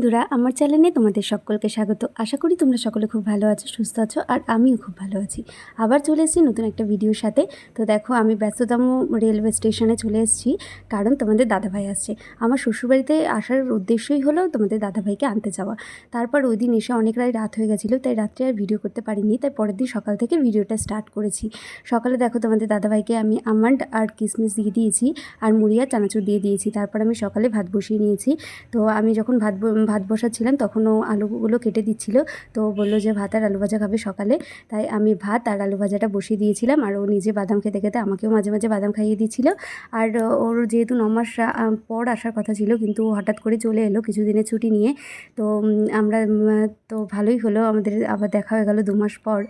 বন্ধুরা, আমার চ্যানেলে তোমাদের সকলকে স্বাগত। আশা করি তোমরা সকলে খুব ভালো আছো, সুস্থ আছো, আর আমিও খুব ভালো আছি। আবার চলে এসেছি নতুন একটা ভিডিওর সাথে। তো দেখো, আমি ব্যস্ততম রেলওয়ে স্টেশনে চলে এসেছি, কারণ তোমাদের দাদাভাই আসছে। আমার শ্বশুরবাড়িতে আসার উদ্দেশ্যই হলো তোমাদের দাদাভাইকে আনতে যাওয়া। তারপর ওই দিন এসে অনেক অনেকটাই রাত হয়ে গেছিল, তাই রাত্রে আর ভিডিও করতে পারিনি। তাই পরের দিন সকাল থেকে ভিডিওটা স্টার্ট করেছি। সকালে দেখো, তোমাদের দাদাভাইকে আমি আমন্ড আর কিসমিস দিয়ে দিয়েছি, আর মুড়িয়া চানাচুর দিয়ে দিয়েছি। তারপর আমি সকালে ভাত বসিয়ে নিয়েছি। তো আমি যখন ভাত ভাত বসাচ্ছিলাম তখন ও আলুগুলো কেটে দিচ্ছিল। তো বলল যে, ভাত আর আলু ভাজা খাবে সকালে। তাই আমি ভাত আর আলু ভাজাটা বসিয়ে দিয়েছিলাম আর ও নিজে বাদাম খেতে খেতে আমাকেও মাঝে মাঝে বাদাম খাইয়ে দিচ্ছিল। আর ওর যেহেতু ন মাস পর আসার কথা ছিল, কিন্তু হঠাৎ করে চলে এলো কিছুদিনের ছুটি নিয়ে। তো আমরা তো ভালোই হলো, আমাদের আবার দেখা হয়ে গেল দু মাস পর।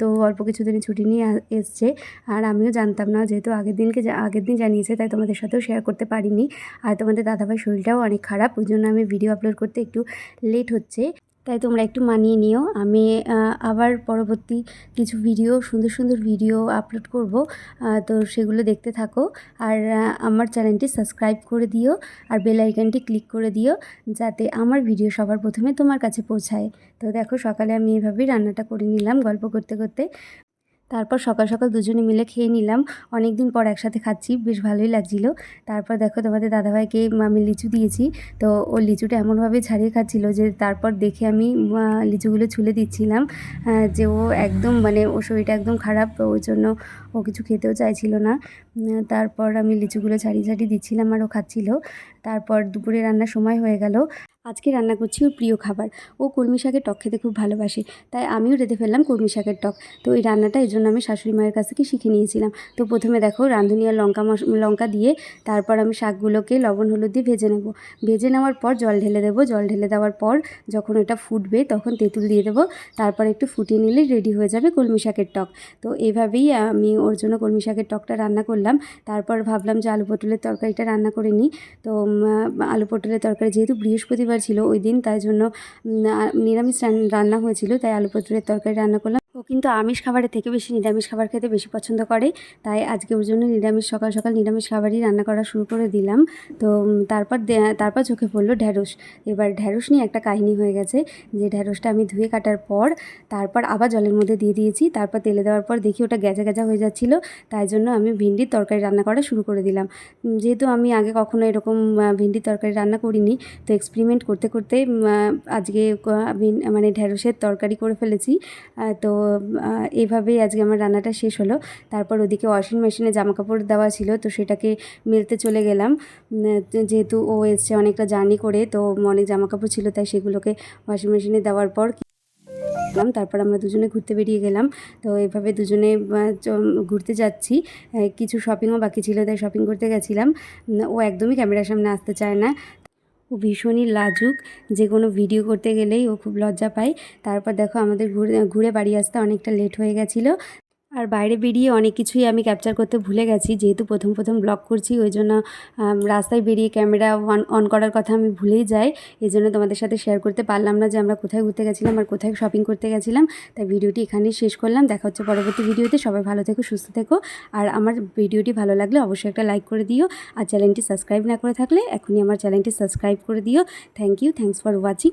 তো অল্প কিছুদিনের ছুটি নিয়ে এসছে। আর আমিও জানতাম না, যেহেতু আগের দিনকে আগের দিন জানিয়েছে, তাই তোমাদের সাথেও শেয়ার করতে পারিনি। আর তোমাদের দাদাভাই শরীরটাও অনেক খারাপ, ওই জন্য আমি ভিডিও আপলোড করতে একটু লেট হচ্ছে, তাই তোমরা একটু মানিয়ে নিও। আমি আবার পরবর্তী কিছু ভিডিও সুন্দর সুন্দর ভিডিও আপলোড করব। তো সেগুলো দেখতে থাকো। আর আমার চ্যানেলটি সাবস্ক্রাইব করে দিও আর বেল আইকনটি ক্লিক করে দিও যাতে আমার ভিডিও সবার প্রথমে তোমার কাছে পৌঁছায়। তো দেখো সকালে আমি এভাবেই রান্নাটা করে নিলাম গল্প করতে করতে। তারপর সকাল সকাল দুজনে মিলে খেয়ে নিলাম। অনেক দিন পর একসাথে খাচ্ছি, বেশ ভালোই লাগছিল। তারপর দেখো তোমাদের দাদাভাইকে আমি লিচু দিয়েছি। তো ও লিচুটা এমনভাবে ছাড়িয়ে খাচ্ছিল যে তারপর দেখে আমি লিচুগুলো ছুলে দিচ্ছিলাম যে ও একদম মানে ওর শরীরটা একদম খারাপ ওই জন্য ও কিছু খেতেও চাইছিল না। তারপর আমি লিচুগুলো ছাড়িয়ে ছাড়িয়ে দিচ্ছিলাম আর ও খাচ্ছিল। তারপর দুপুরে রান্নার সময় হয়ে গেল। আজকে রান্না করছি ওর প্রিয় খাবার। ও কলমি শাকের টক খেতে খুব ভালোবাসে, তাই আমিও রেঁধে ফেললাম কলমি শাকের টক। তো এই রান্নাটা এই জন্য আমি শাশুড়ি মায়ের কাছ থেকে শিখে নিয়েছিলাম। তো প্রথমে দেখো রাঁধুনি আর লঙ্কা লঙ্কা দিয়ে তারপর আমি শাকগুলোকে লবণ, হলুদ দিয়ে ভেজে নেব। ভেজে নেওয়ার পর জল ঢেলে দেবো। জল ঢেলে দেওয়ার পর যখন ওটা ফুটবে তখন তেঁতুল দিয়ে দেবো। তারপর একটু ফুটিয়ে নিলে রেডি হয়ে যাবে কলমি শাকের টক। তো এইভাবেই আমি ওর জন্য কলমি শাকের টকটা রান্না করলাম। তারপর ভাবলাম যে আলু পটলের তরকারিটা রান্না করে নিই। তো আলু পটলের তরকারি যেহেতু বৃহস্পতিবার ছিল ওই দিন, তাই জন্য নিরামিষ রান- রান্না হয়েছিল, তাই আলু পটলের তরকারি রান্না করলাম। ও কিন্তু আমিষ খাবারের থেকে বেশি নিরামিষ খাবার খেতে বেশি পছন্দ করে। তাই আজকে ওর জন্য নিরামিষ, সকাল সকাল নিরামিষ খাবারই রান্না করা শুরু করে দিলাম। তো তারপর তারপর চোখে পড়ল ঢ্যাঁড়স। এবার ঢ্যাঁড়স নিয়ে একটা কাহিনী হয়ে গেছে যে ঢ্যাঁড়সটা আমি ধুয়ে কাটার পর তারপর আবার জলের মধ্যে দিয়ে দিয়েছি। তারপর তেলে দেওয়ার পর দেখি ওটা গ্যাজা গ্যাজা হয়ে যাচ্ছিল। তাই জন্য আমি ভিন্ডির তরকারি রান্না করা শুরু করে দিলাম। যেহেতু আমি আগে কখনো এরকম ভিন্ডির তরকারি রান্না করিনি, তো এক্সপেরিমেন্ট করতে করতে আজকে মানে ঢ্যাঁড়সের তরকারি করে ফেলেছি। তো আহ, এইভাবেই আজকে আমার রান্নাটা শেষ হলো। তারপর ওদিকে ওয়াশিং মেশিনে জামা কাপড় দেওয়া ছিল তো সেটাকে মেলতে চলে গেলাম। যেহেতু ও এসছে অনেকটা জার্নি করে তো অনেক জামা কাপড় ছিল তাই সেগুলোকে ওয়াশিং মেশিনে দেওয়ার পর তারপর আমরা দুজনে ঘুরতে বেরিয়ে গেলাম। তো এভাবে দুজনে ঘুরতে যাচ্ছি। কিছু শপিংও বাকি ছিল তাই শপিং করতে গেছিলাম। ও একদমই ক্যামেরার সামনে আসতে চায় না ও ভীষণই লাজুক। যে কোনো ভিডিও করতে গেলেই ও খুব লজ্জা পায়। তারপর দেখো আমাদের ঘুরে ঘুরে বাড়ি আসতে অনেকটা লেট হয়ে গেছিল। আর বাইরে বেরিয়ে অনেক কিছুই আমি ক্যাপচার করতে ভুলে গেছি, যেহেতু প্রথম প্রথম ব্লগ করছি, ওই জন্য রাস্তায় বেরিয়ে ক্যামেরা অন অন করার কথা আমি ভুলেই যাই। এই জন্য তোমাদের সাথে শেয়ার করতে পারলাম না যে আমরা কোথায় ঘুরতে গেছিলাম আর কোথায় শপিং করতে গেছিলাম। তাই ভিডিওটি এখানেই শেষ করলাম। দেখা হচ্ছে পরবর্তী ভিডিওতে। সবাই ভালো থেকো, সুস্থ থেকো। আর আমার ভিডিওটি ভালো লাগলে অবশ্যই একটা লাইক করে দিও। আর চ্যানেলটি সাবস্ক্রাইব না করে থাকলে এখনই আমার চ্যানেলটি সাবস্ক্রাইব করে দিও। Thank you thanks for watching